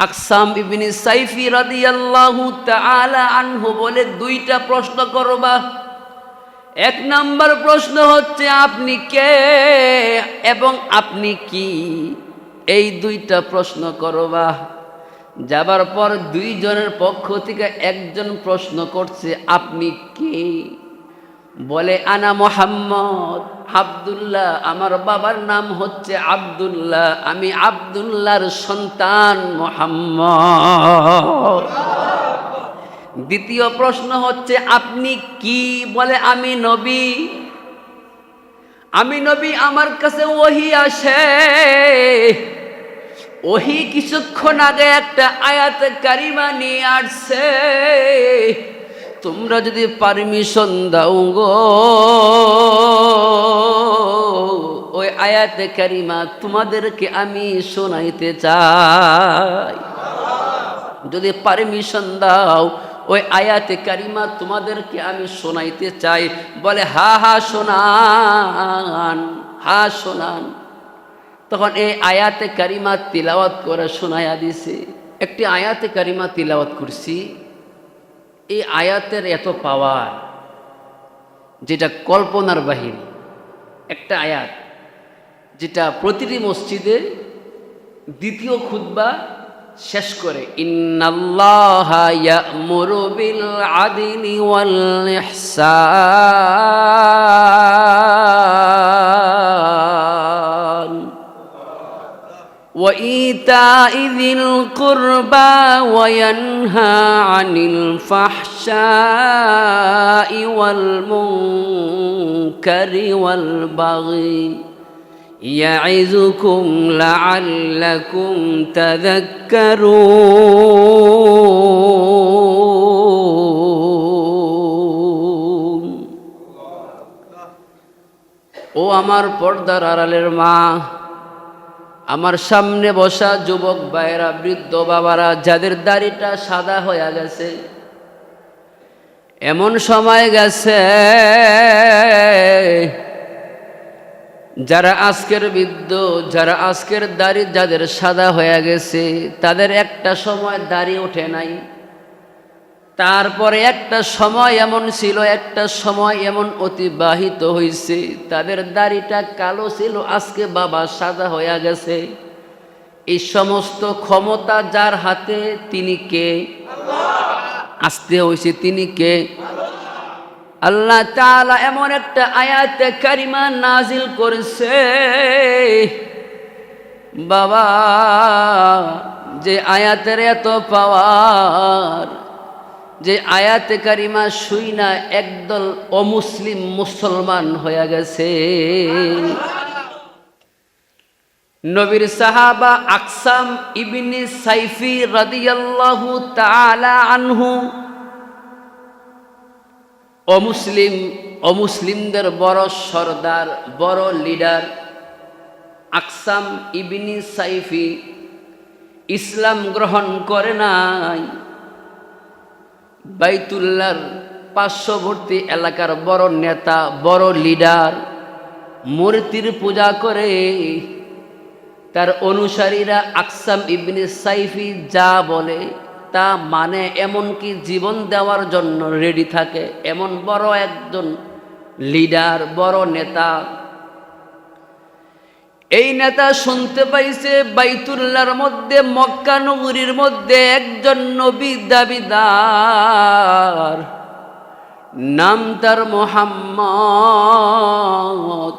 Aksam ibn sci-fi রাদি রাদিয়াল্লাহু তাআলা আনহু বলে দুইটা প্রশ্ন করবা। এক নাম্বার প্রশ্ন হচ্ছে, আপনি কে এবং আপনি কি? এই দুইটা প্রশ্ন করবা। যাবার পর দুইজনের পক্ষ থেকে একজন প্রশ্ন করছে, আপনি কে? বলে, আনা মোহাম্মদ আবদুল্লাহ, আমার বাবার নাম হচ্ছে আবদুল্লাহ, আমি আবদুল্লাহর সন্তান মোহাম্মদ। দ্বিতীয় প্রশ্ন হচ্ছে, আপনি কি বলে, আমি নবী? আমি নবী, আমার কাছে ওহি আসে। ওহি কিছুক্ষণ আগে একটা আয়াত কারিমা নিয়ে আসছে। তোমরা যদি পারমিশন দাও গো, ওই আয়াতে কারিমা তোমাদেরকে আমি শোনাইতে চাই। যদি পারমিশন দাও, ওই আয়াতে কারিমা তোমাদেরকে আমি শোনাইতে চাই। বলে, হা হা, শোনান হা, শোনান। তখন এই আয়াতে কারিমা তিলাওয়াত করে শোনায়া দিছে। একটি আয়াতে কারিমা তিলাওয়াত করছি। এই আয়াতের এত পাওয়ার, যেটা কল্পনার বাহিনী, একটা আয়াত, যেটা প্রতিটি মসজিদে দ্বিতীয় খুদ্া শেষ করে, ইন্নাল্লাহ আদিনি ওয়াল وإيتاء ذي القربى وينهى عن الفحشاء والمنكر والبغي يعظكم لعلكم تذكرون ও আমার পর্দার আড়ালের মা আমার সামনে বসা যুবক ভাইয়েরা, বৃদ্ধ বাবারা, যাদের দাড়িটা সাদা হয়ে গেছে, এমন সময় গেছে যারা আজকের বৃদ্ধ, যারা আজকের দাড়ি যাদের সাদা হয়ে গেছে, তাদের একটা সময় দাড়ি ওঠে নাই। তারপরে একটা সময় এমন ছিল, একটা সময় এমন অতিবাহিত হয়েছে তাদের দাড়িটা কালো ছিল, আজকে বাবা সাদা হয়ে গেছে। এই সমস্ত ক্ষমতা যার হাতে, তিনি কে? আসতে হয়েছে তিনি কে? আল্লাহ তাআলা এমন একটা আয়াতে কারিমা নাজিল করেছে। বাবা, যে আয়াতের এত পাওয়ার যে আয়াতে কারিমা শুই না একদল অমুসলিম মুসলমান হয়ে গেছে। নবীর সাহাবা আকসাম ইবনি সাইফি রাদিয়াল্লাহু তাআলা আনহু অমুসলিম, অমুসলিমদের বড় সর্দার, বড় লিডার আকসাম ইবনি সাইফি ইসলাম গ্রহণ করে নাই। বাইতুল্লার পার্শ্ববর্তী এলাকার বড় নেতা, বড় লিডার মূর্তির পূজা করে তার অনুসারীরা আকসাম ইবনে সাইফি যা বলে তা মানে এমনকি জীবন দেওয়ার জন্য রেডি থাকে। এমন বড় একজন লিডার, বড় নেতা এই নেতা শুনতে পাইছে বাইতুল্লার মধ্যে, মক্কা নগরীর মধ্যে একজন নবী দাবিদার। নাম তার মোহাম্মদ।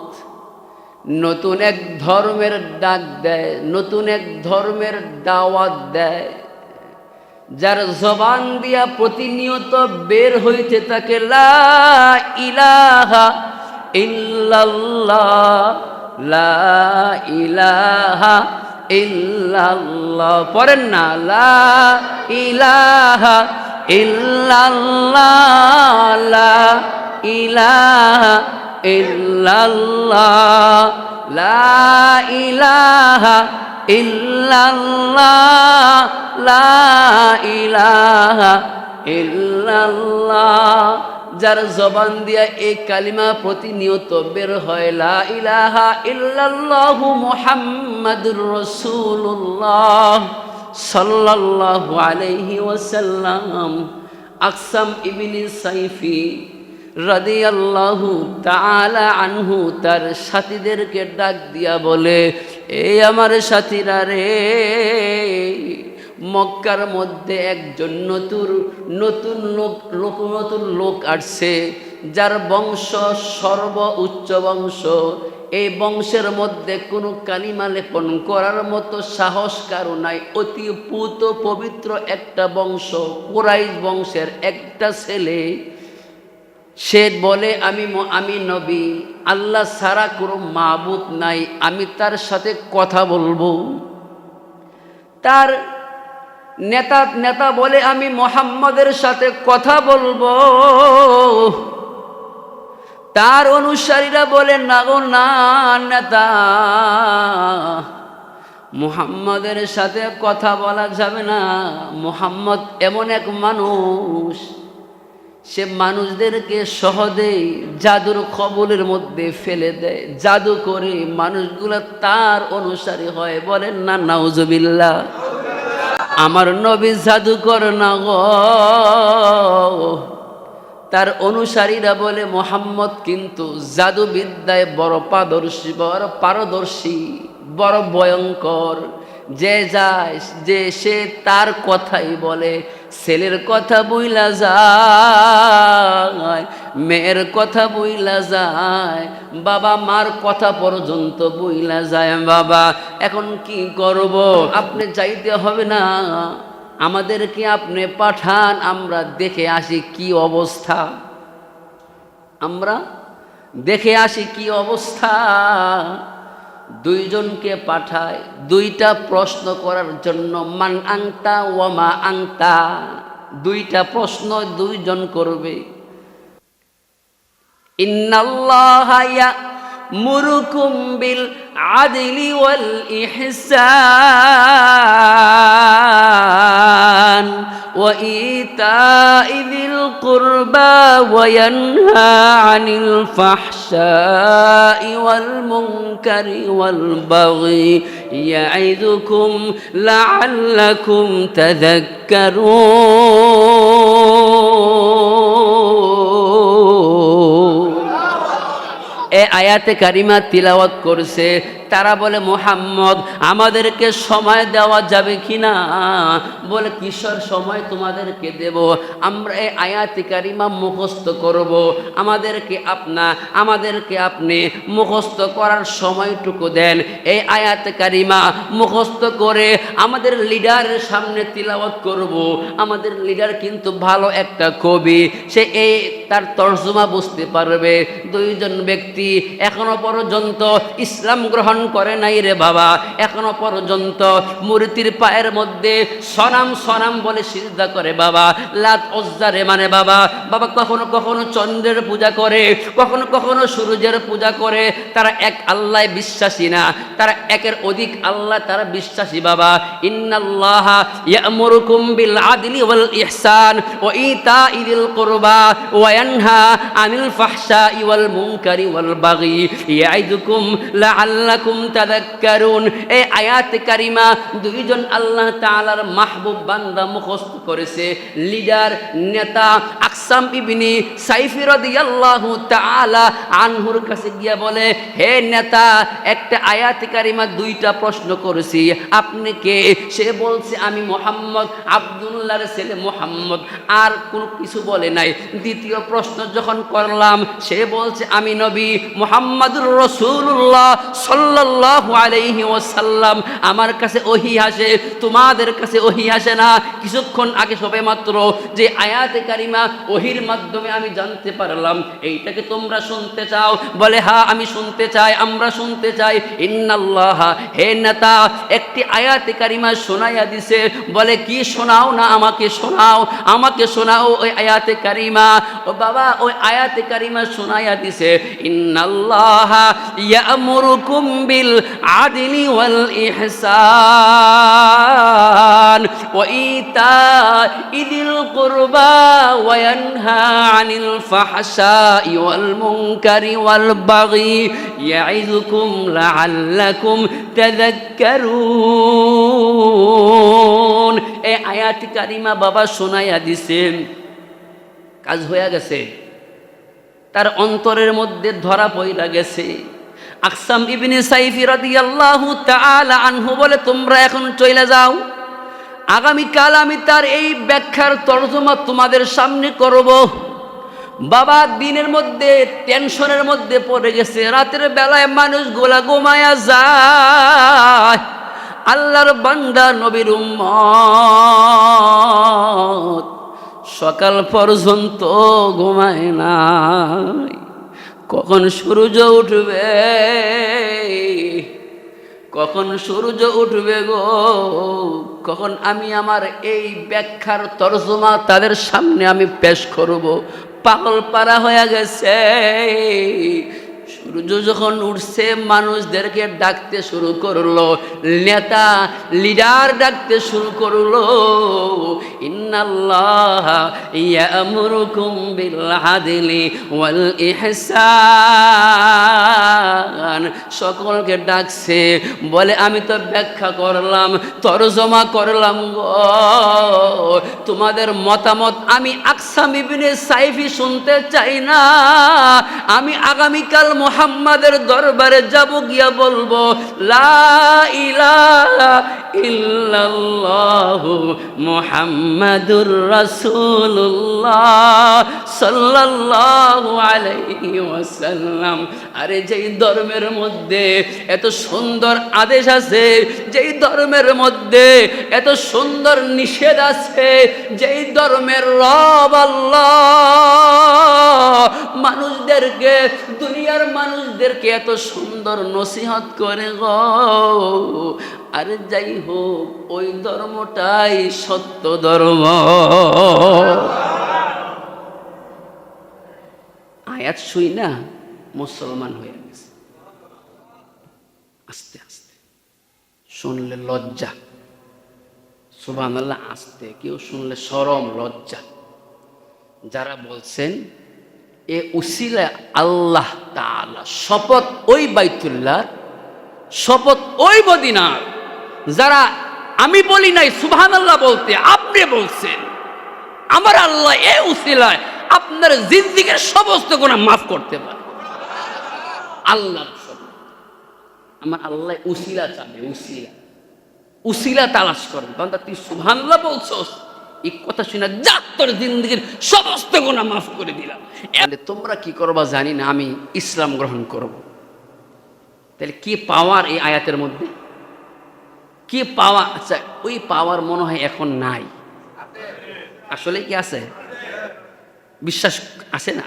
নতুন এক ধর্মের ডাক দেয়, নতুন এক ধর্মের দাওয়াত দেয়। যার জবান দিয়া প্রতিনিয়ত বের হইতে থাকে, লা ইলাহা ইল্লাল্লাহ। লা ইলাহা ইল্লাল্লাহ। পড়েন না, লা ইলাহা ইল্লাল্লাহ, লা ইলাহা ইল্লাল্লাহ, লা ইলাহা ইল্লাল্লাহ, লা ইলাহা ইল্লাল্লাহ, যার জবান দিয়া এই কালিমা প্রতিনিয়ত বের হয়, লা ইলাহা ইল্লাল্লাহু মুহাম্মাদুর রাসূলুল্লাহ সাল্লাল্লাহু আলাইহি ওয়াসাল্লাম। আকসাম ইবনে সাইফি রাদিয়াল্লাহু তাআলা আনহু তার সাথীদেরকে ডাক দিয়া বলে এই আমার সাথীরা রে মক্কার মধ্যে একজন নতুন নতুন লোক নতুন লোক আসছে, যার বংশ সর্ব উচ্চ বংশ। এই বংশের মধ্যে কোনো কালিমা লেপন করার মতো সাহস কারও নাই। অতি পুত পবিত্র একটা বংশ, কোরাইশ বংশের একটা ছেলে। সে বলে, আমি আমি নবী, আল্লাহ সারা কোনো মাবুদ নাই, আমি তার সাথে কথা বলব। তার নেতা নেতা বলে আমি মোহাম্মদের সাথে কথা বলব। তার অনুসারীরা বলে, না গো, না নেতা, মুহাম্মদের সাথে কথা বলা যাবে না। মুহাম্মদ এমন এক মানুষ, সে মানুষদেরকে সহজেই জাদুর খবরের মধ্যে ফেলে দেয়। জাদু করে মানুষগুলো তার অনুসারী হয় বলেন না নাউজবিল্লা আমার নবী জাদুকর না গো। তার অনুসারীরা বলে, মোহাম্মদ কিন্তু জাদুবিদ্যায় বড় পারদর্শী বড় পারদর্শী, বড় ভয়ঙ্কর। যে যায়, যে সে তার কথাই বলে, ছেলের কথা বইলা যায়। মেয়ের কথা বইলা যায়, বাবা মার কথা পর্যন্ত বইলা যায়। বাবা, এখন কি করব? আপনি যাইতে হবে না। আমাদেরকে আপনি পাঠান? আমরা দেখে আসি কি অবস্থা। আমরা দেখে আসি কি অবস্থা। দুইজনকে পাঠায়। দুইটা প্রশ্ন করার জন্য মান আংতা ওয়ামা আংতা। দুইটা প্রশ্ন দুইজন করবে। ইন্নাল্লাহা ইয়ামুরুকুম বিল আদলি ওয়াল ইহসান وإيتاء ذي القربى وينهى عن الفحشاء والمنكر والبغي يعظكم لعلكم تذكرون আয়াতে কারিমা তিলাওয়াত করছে, তারা বলে, মোহাম্মদ, আমাদেরকে সময় দেওয়া যাবে কি না বলে কিশোর সময় তোমাদেরকে দেব? আমরা এই আয়াতে কারিমা মুখস্থ করব। আমাদেরকে আপনা, আমাদেরকে আপনি মুখস্থ করার সময়টুকু দেন। এই আয়াতে কারিমা মুখস্থ করে আমাদের লিডারের সামনে তিলাওয়াত করব। আমাদের লিডার কিন্তু ভালো একটা কবি। সে এই, তার তর্জমা বুঝতে পারবে। দুইজন ব্যক্তি এখনও পর্যন্ত ইসলাম গ্রহণ করে নাই রে বাবা। এখনও পর্যন্ত মূর্তির পায়ের মধ্যে সনাম সনাম বলে সিজদা করে বাবা। লাত অজ্জারে মানে বাবা বাবা কখনো কখনো চন্দ্রের পূজা করে, কখনো কখনো সূর্যের পূজা করে। তারা এক আল্লাহ বিশ্বাসী না, তারা একের অধিক আল্লাহ তারা বিশ্বাসী বাবা। ইন্নাল্লাহ ইয়ামুরুকুম বিল আদলি ওয়াল ইহসান ওয়া ইতাই দিল কুরবা ওয়া ইয়ানহা আনিল ফাহশাই ওয়াল মুনকারি ওয়াল দুইজন আল্লাহ তাআলার মাহবুব বান্দা মুখস্থ করেছে। লিডার, নেতা আকসাম আনহুর কাছে গিয়া বলে, হে নেতা, একটা আয়াত কারিমা দুইটা প্রশ্ন করেছি। আপনি কে? সে বলছে, আমি মোহাম্মদ আব্দুল্লাহর ছেলে মোহাম্মদ। আর কোনো কিছু বলে নাই। দ্বিতীয় প্রশ্ন যখন করলাম, সে বলছে, আমি নবী মোহাম্মদুর রসুল্লাহ সাল্লাল্লাহু আলাইহি ওয়াসাল্লাম। আমার কাছে ওহি আসে, তোমাদের কাছে ওহি আসে না। কিছুক্ষণ আগে সবে মাত্র যে আয়াতে কারিমা ওহির মাধ্যমে আমি জানতে পারলাম, এইটাকে তোমরা শুনতে চাও? বলে হ্যাঁ আমি শুনতে চাই, আমরা শুনতে চাই। ইন্নাল্লাহ, হে নেতা, একটি আয়াতে কারিমা শোনাইয়া দিছে। বলে, কি শোনাও না আমাকে শোনাও? আমাকে শোনাও ওই আয়াতে কারিমা। ও বাবা, ওই আয়াতে কারিমা শোনাইয়া দিছে। ইন্নাল ইন্নাল্লাহ ইয়ামুরুকুম বিল আদলি ওয়াল ইহসান ওয়া ইতা'i যিল কুরবা ওয়া ইয়ানহা আনিল ফাহশাই ওয়াল মুনকারি ওয়াল বাগি ইয়া'iযুকুম লাআল্লাকুম তাযাক্কারুন। এই আয়াত কারিমা বাবা শোনাইয়া দিছেন। কাজ হয়ে গেছে। তার অন্তরের মধ্যে ধরা পইলা গেছে। আকসাম ইবনে সাইফি রাদিয়াল্লাহু তাআলা আনহু বলে, তোমরা এখন চলে যাও। আগামীকাল আমি তার এই ব্যাখ্যার তর্জমা তোমাদের সামনে করব। বাবা দিনের মধ্যে, টেনশনের মধ্যে পড়ে গেছে। রাতের বেলায় মানুষ গোলা গোমায়া যায়। আল্লাহর বান্দা, নবীর উম্মত। সকাল পর্যন্ত ঘুমায় না কখন সূর্য উঠবে? কখন সূর্য উঠবে গো? কখন আমি আমার এই ব্যাখ্যার তরজমা তাদের সামনে আমি পেশ করব? পাগল পাড়া হয়ে গেছে। সূর্য যখন উঠছে, মানুষদেরকে ডাকতে শুরু করল। নেতা, লিডার ডাকতে শুরু করল। সকলকে ডাকছে, বলে, আমি তো ব্যাখ্যা করলাম, তরজমা করলাম গো। তোমাদের মতামত আমি আকসাম ইবনে সাইফি শুনতে চাই না। আমি আগামীকাল মোহাম্মদের দরবারে যাব গিয়া বলব, লা ইলাহা মুহাম্মাদুর আরে যেই ধর্মের মধ্যে এত সুন্দর আদেশ আছে, যেই ধর্মের মধ্যে এত সুন্দর নিষেধ আছে, যেই ধর্মের রব আল্লাহ, মানুষদেরকে দুনিয়ার মানুষদেরকে এত সুন্দর নসিহত করে গো। আরে যাই হোক ওই ধর্মটাই সত্য ধর্ম। আয়াত শুই না, মুসলমান হয়ে গেছে। আস্তে আস্তে। শুনলে লজ্জা। আল্লাহ আসতে। কেউ শুনলে সরম, লজ্জা। যারা বলছেন এ উসিলা আল্লাহ তাআলা। শপথ ওই বাইতুল্লাহ, শপথ ওই মদিনার। যারা আমি বলি নাই সুবহান আল্লাহ বলতে আপনি বলছেন। আমার আল্লাহ এ উসিলায় আপনার জিন্দিগির সমস্ত গুণা মাফ করতে পারে। আল্লাহ আমার আল্লাহ উসিলা চাবে, উসিলা। উসিলা তালাশ কারণ তুই সুবহানাল্লাহ বলছস? এই কথা শুনে যা তোর জিন্দগির সমস্ত গুণা মাফ করে দিলাম। তাহলে তোমরা কি করবা জানি না আমি ইসলাম গ্রহণ করব। তাহলে কি পাওয়ার এই আয়াতের মধ্যে? কি পাওয়া আচ্ছা ওই পাওয়ার মনে হয় এখন নাই। আসলে কি আছে? বিশ্বাস আছে না?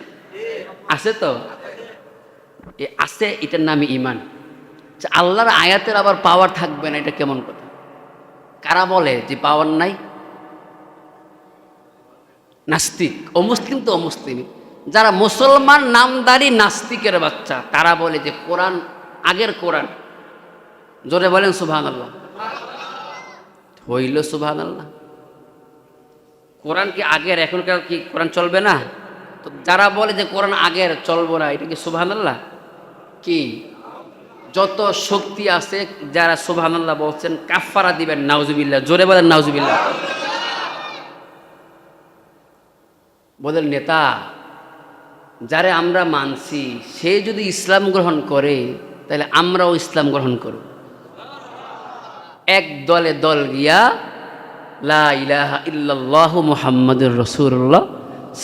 আছে তো? এ আছে এটার নামই ইমান আচ্ছা, আল্লাহর আয়াতের আবার পাওয়ার থাকবে না এটা কেমন কথা? কারা বলে যে পাওয়ার নাই? নাস্তিক অমুসলিম তো অমুসলিম যারা মুসলমান নামদারি নাস্তিকের বাচ্চা, তারা বলে যে কোরআন আগের কোরআন। জোরে বলেন সুবহান আল্লাহ হইল সুবহান আল্লাহ কোরআন কি আগের এখনকার কি কোরআন চলবে না? তো যারা বলে যে কোরআন আগের, চলবো না, এটা কি সুবহান আল্লাহ কি? যত শক্তি আছে, যারা সুবহান আল্লাহ বলছেন কাফারা দিবেন, নাউজুবিল্লাহ। জোরে বলেন নাউজুবিল্লাহ। বলেন নেতা, যারে আমরা মানছি, সে যদি ইসলাম গ্রহণ করে, তাহলে আমরাও ইসলাম গ্রহণ করব। এক দলে দল গিয়া, লা ইলাহা ইল্লাল্লাহু মুহাম্মাদুর রসুল্লাহ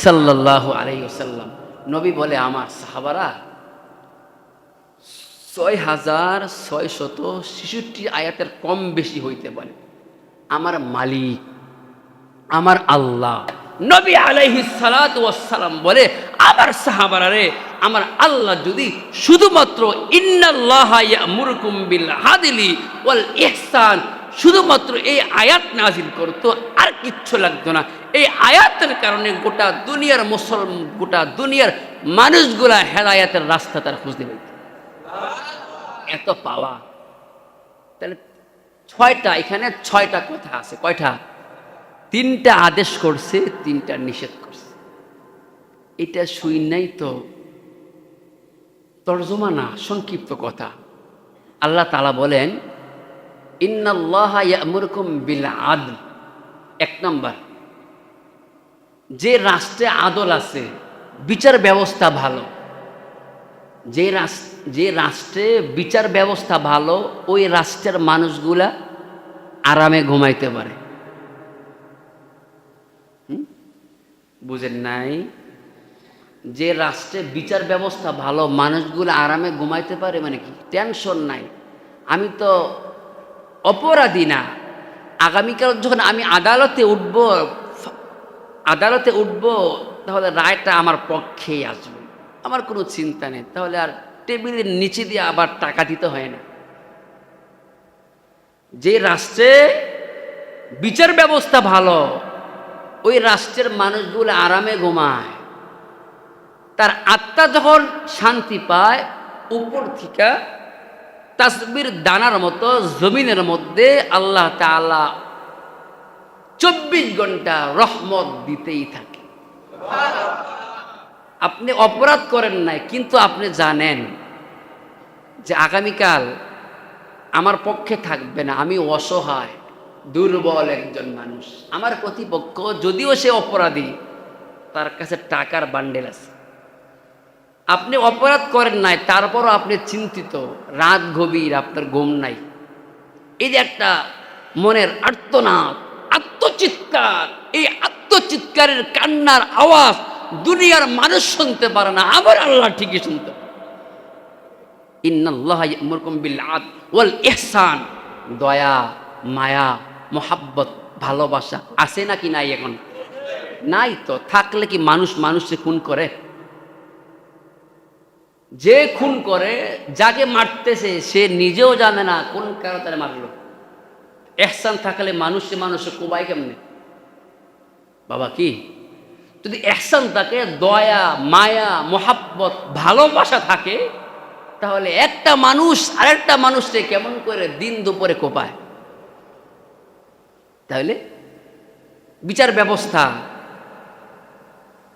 সাল্লাল্লাহু আলাইহি ওসাল্লাম নবী বলে, আমার সাহাবারা ছয় হাজার ছয় শত ছেষট্টি আয়াতের কম বেশি হইতে পারে। আমার মালিক, আমার আল্লাহ। নবী আলাইহি সালাত সালাম বলে, আমার সাহাবারা রে, আমার আল্লাহ যদি শুধুমাত্র ইন্নাল্লাহ ইয়ামুরুকুম বিল আদলি ওয়াল ইহসান, শুধুমাত্র এই আয়াত নাজিল করতো, আর কিচ্ছু লাগতো না। এই আয়াতের কারণে গোটা দুনিয়ার মুসলমান, গোটা দুনিয়ার মানুষগুলা হেদায়াতের রাস্তা তার খুঁজতে পেত এত পাওয়া। তাহলে ছয়টা, এখানে ছয়টা কথা আছে, কয়টা? তিনটা আদেশ করছে, তিনটা নিষেধ করছে। এটা শুই নাই তো? তর্জমা না, সংক্ষিপ্ত কথা। আল্লাহ তালা বলেন, ইন্নাল্লাহ ইয়ামুরকুম বিল আদল। এক নম্বর, যে রাষ্ট্রে আদল আছে, বিচার ব্যবস্থা ভালো। যে যে রাষ্ট্রে বিচার ব্যবস্থা ভালো, ওই রাষ্ট্রের মানুষগুলা আরামে ঘুমাইতে পারে। বুঝেন নাই? যে রাষ্ট্রে বিচার ব্যবস্থা ভালো, মানুষগুলো আরামে ঘুমাইতে পারে মানে কি? টেনশন নাই। আমি তো অপরাধী না। আগামীকাল যখন আমি আদালতে উঠব আদালতে উঠব, তাহলে রায়টা আমার পক্ষেই আসবে। আমার কোনো চিন্তা নেই। তাহলে আর টেবিলের নিচে দিয়ে আবার টাকা দিতে হয় না। যে রাষ্ট্রে বিচার ব্যবস্থা ভালো ওই রাষ্ট্রের মানুষগুলো আরামে ঘুমায়। তার আত্মা যখন শান্তি পায়, উপর থেকে তাসবির দানার মতো জমিনের মধ্যে আল্লাহ তাআলা চব্বিশ ঘণ্টা রহমত দিতেই থাকে। আপনি অপরাধ করেন নাই, কিন্তু আপনি জানেন যে আগামীকাল আমার পক্ষে থাকবে না, আমি অসহায়। দুর্বল একজন মানুষ। আমার প্রতিপক্ষ, যদিও সে অপরাধী, তার কাছে টাকার বান্ডেল আছে। আপনি অপরাধ করেন নাই, তারপরও আপনি চিন্তিত, রাত গভীর আপনার ঘুম নাই। এই যে একটা মনের আর্তনাদ, আত্মচিৎকার, এই আত্মচিৎকারের কান্নার আওয়াজ দুনিয়ার মানুষ শুনতে পারে না, আবার আল্লাহ ঠিকই শুনতে ইন্নাল্লাহ ইয়ামুরকুম বিল আদ ওয়াল ইহসান, দয়া, মায়া মোহাব্বত, ভালোবাসা, আছে নাকি নাই এখন? নাই তো, থাকলে কি মানুষ মানুষকে খুন করে? যে খুন করে, যাকে মারতেছে, সে নিজেও জানে না কোন কারণে তারা মারলো। এহসান থাকলে মানুষে মানুষে কোবাই কেমনে? বাবা কি? যদি এহসান থাকে, দয়া, মায়া, মোহাব্বত, ভালোবাসা থাকে, তাহলে একটা মানুষ, আরেকটা মানুষকে কেমন করে দিন দুপুরে কোপায়? তাহলে বিচার ব্যবস্থা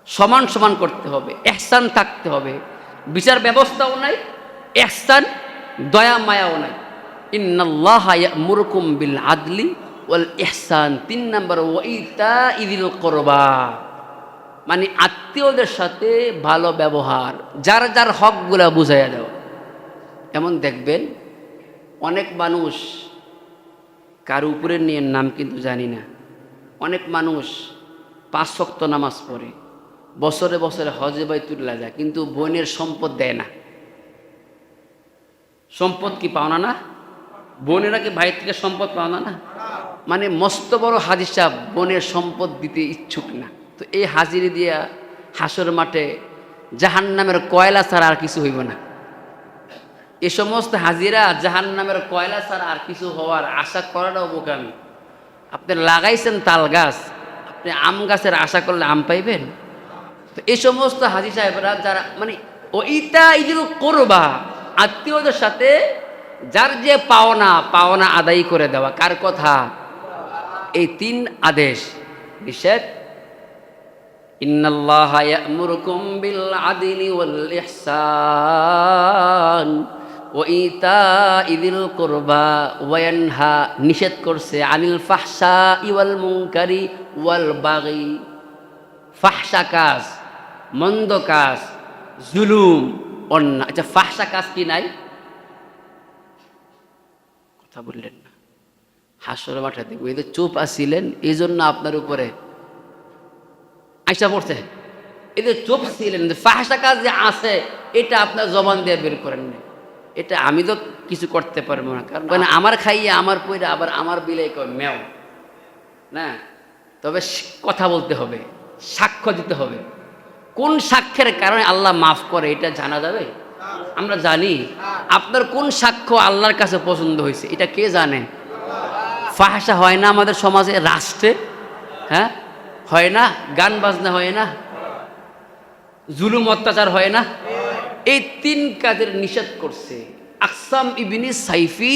সমান সমান করতে হবে, এহসান থাকতে হবে। বিচার ব্যবস্থাও নাই, এহসান দয়া মায়াও নাই। ইন্নাল্লাহ মুরকুম বিল আদলি ওয়াল ইহসান, তিন নম্বর ওইতা ইদিল করবা। মানে আত্মীয়দের সাথে ভালো ব্যবহার, যার যার হকগুলা বুঝাইয়া দেওয়া এমন দেখবেন অনেক মানুষ কার উপরে নিয়ে নাম কিন্তু জানি না। অনেক মানুষ পাঁচ শক্ত নামাজ পড়ে, বছরে বছরে হজে বাইতুল্লাহ যায়, কিন্তু বোনের সম্পদ দেয় না। সম্পদ কি পাওনা না? বোনেরা কি ভাই থেকে সম্পদ পাওনা না? মানে মস্ত বড় হাজির সাহেব বোনের সম্পদ দিতে ইচ্ছুক না। তো এই হাজিরি দিয়া হাসর মাঠে জাহান নামের কয়লা ছাড়া আর কিছু হইব না। এ সমস্ত হাজিরা জাহান নামের কয়লা ছাড়া আর কিছু হওয়ার আশা করাটাও বোকামি। আপনি লাগাইছেন তাল গাছ, আপনি আম গাছের আশা করলে আম পাইবেন? তো এই সমস্ত হাজি সাহেবরা যারা মানে ওইটা এই যে করবা, আত্মীয়দের সাথে যার যে পাওনা পাওনা আদায় করে দেওয়া, কার কথা? এই তিন আদেশ। নিষেধ, ইন্নাল্লাহ ইয়ামুরুকুম বিল আদলি ওয়াল ইতাই যিল কুরবা নিষেধ করছে, আনিল ফাহশা ওয়াল মুনকারি ওয়াল বাগি। ফাহসা কাজ, মন্দ কাজ, জুলুম, অন্যায়। আচ্ছা ফাহসা কাজ কি নাই? কথা বললেন না। হাসর মাঠে দেখব, এই যে চুপ আসছিলেন এই জন্য আপনার উপরে আইসা পড়ছে। এই যে চুপ ছিলেন ফাহসা কাজ যে আছে, এটা আপনার জবান দিয়ে বের করেন না এটা আমি তো কিছু করতে পারব না। কারণ মানে আমার খাইয়ে, আমার পইরা আবার আমার বিলে কয়, মেও। না? তবে কথা বলতে হবে, সাক্ষ্য দিতে হবে। কোন সাক্ষ্যের কারণে আল্লাহ মাফ করে, এটা জানা যাবে? আমরা জানি। আপনার কোন সাক্ষ্য আল্লাহর কাছে পছন্দ হয়েছে, এটা কে জানে? ফাহাসা হয় না আমাদের সমাজে? রাষ্ট্রে? হ্যাঁ? হয় না? গান বাজনা হয় না? জুলুম অত্যাচার হয় না? এই তিন কাজের নিষেধ করছে। আকসাম ইবিনি সাইফি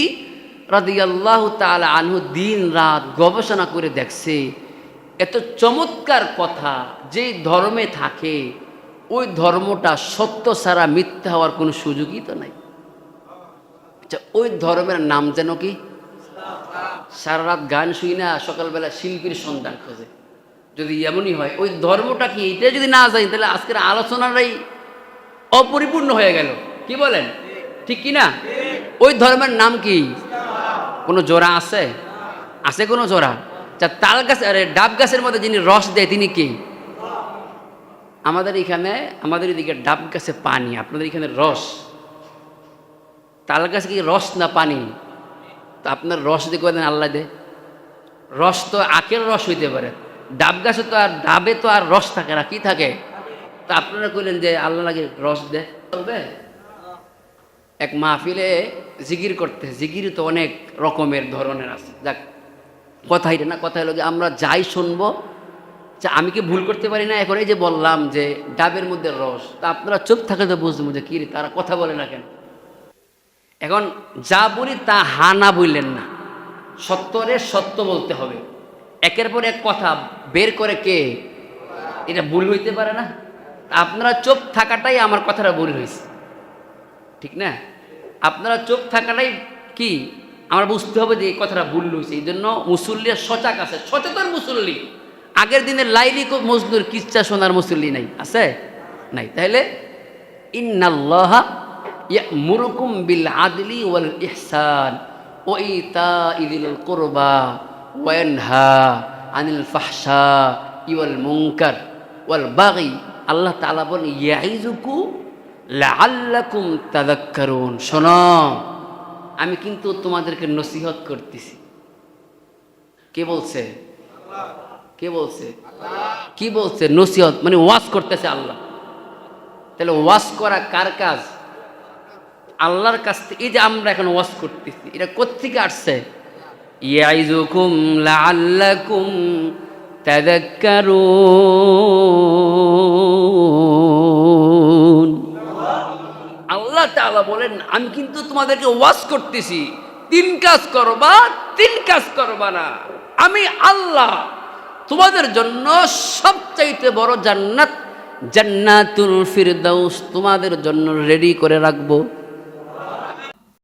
রাদিয়াল্লাহু তাআলা আনহু দিন রাত গবেষণা করে দেখছে, এত চমৎকার কথা যেই ধর্মে থাকে, ওই ধর্মটা সত্য ছাড়া মিথ্যা হওয়ার কোনো সুযোগই তো নাই। আচ্ছা ওই ধর্মের নাম যেন কি? সারা রাত গান শুই না, সকালবেলা শিল্পীর সন্ধান খোঁজে। যদি এমনই হয়, ওই ধর্মটা কি এটা যদি না যায় তাহলে আজকের আলোচনাটাই অপরিপূর্ণ হয়ে গেল। কি বলেন? ঠিক কি না ওই ধর্মের নাম কি? কোনো জোড়া আছে? আছে কোনো জোড়া? যা তাল গাছ, আরে, ডাব গাছের মধ্যে যিনি রস দেয়, তিনি কি? আমাদের এখানে, আমাদের এদিকে ডাব গাছে পানি, আপনাদের এখানে রস। তাল গাছে কি রস না পানি? তা আপনার রস দিয়ে করেন আল্লাহ দে রস তো আখের রস হইতে পারে। ডাব গাছে তো আর, ডাবে তো আর রস থাকে না, কি থাকে? তা আপনারা কইলেন যে আল্লাহ লাগে রস দে চলবে এক মাহফিলে জিগির করতে জিগির তো অনেক রকমের ধরনের আছে। যাক, কথা এটা না, কথা হলো যে আমরা যাই শুনব যে আমি কি ভুল করতে পারি না? এখন এই যে বললাম যে ডাবের মধ্যে রস, তা আপনারা চুপ থাকে তো বুঝব যে কি তারা কথা বলে না কেন? এখন যা বলি তা হা না বললেন না। সত্যরে সত্য বলতে হবে। একের পর এক কথা বের করে কে? এটা ভুল হইতে পারে না। আপনারা চুপ থাকাটাই আমার কথাটা ভুল হয়েছে। ঠিক না? আপনারা চুপ থাকাটাই কি? আমার বুঝতে হবে যে এই কথাটা ভুল হয়েছে। এই জন্য মুসল্লির সচাক আছে, সচেতন মুসল্লি। আগের দিনে লাইলি মজদুর কিচ্ছা সোনার মুসল্লি নাই, আছে? নাই। তাহলে ইন্নাল্লাহ ইয়ামুরুকুম বিল আদলি ওয়াল ইহসান ইতা ইদিল কুরবা ওয়ানহা আনিল ফাহশা ইওয়াল মুনকার ওয়াল বাগি আল্লাহ তাআলা বলেন ইয়াইজুকু লাআল্লাকুম তাযাক্কারুন। শোনো, আমি কিন্তু তোমাদেরকে নসিহত করতেছি। কে বলছে? কে বলছে? কি বলছে? নসিহত মানে ওয়াজ করতেছে আল্লাহ। তাহলে ওয়াজ করা কার কাজ? আল্লাহর কাছ থেকে, এই যে আমরা এখন ওয়াজ করতেছি, এটা কোত্থেকে আসছে? ইয়াইজুকুম লাআল্লাকুম তাযাক্কারুন। আল্লাহ তাআলা বলেন, আমি কিন্তু তোমাদেরকে ওয়াজ করতেছি। তিন কাজ করবা, তিন কাজ করবা না। আমি আল্লাহ। তোমাদের জন্য সবচাইতে বড় জান্নাত জান্নাতুল ফিরদাউস তোমাদের জন্য রেডি করে রাখব।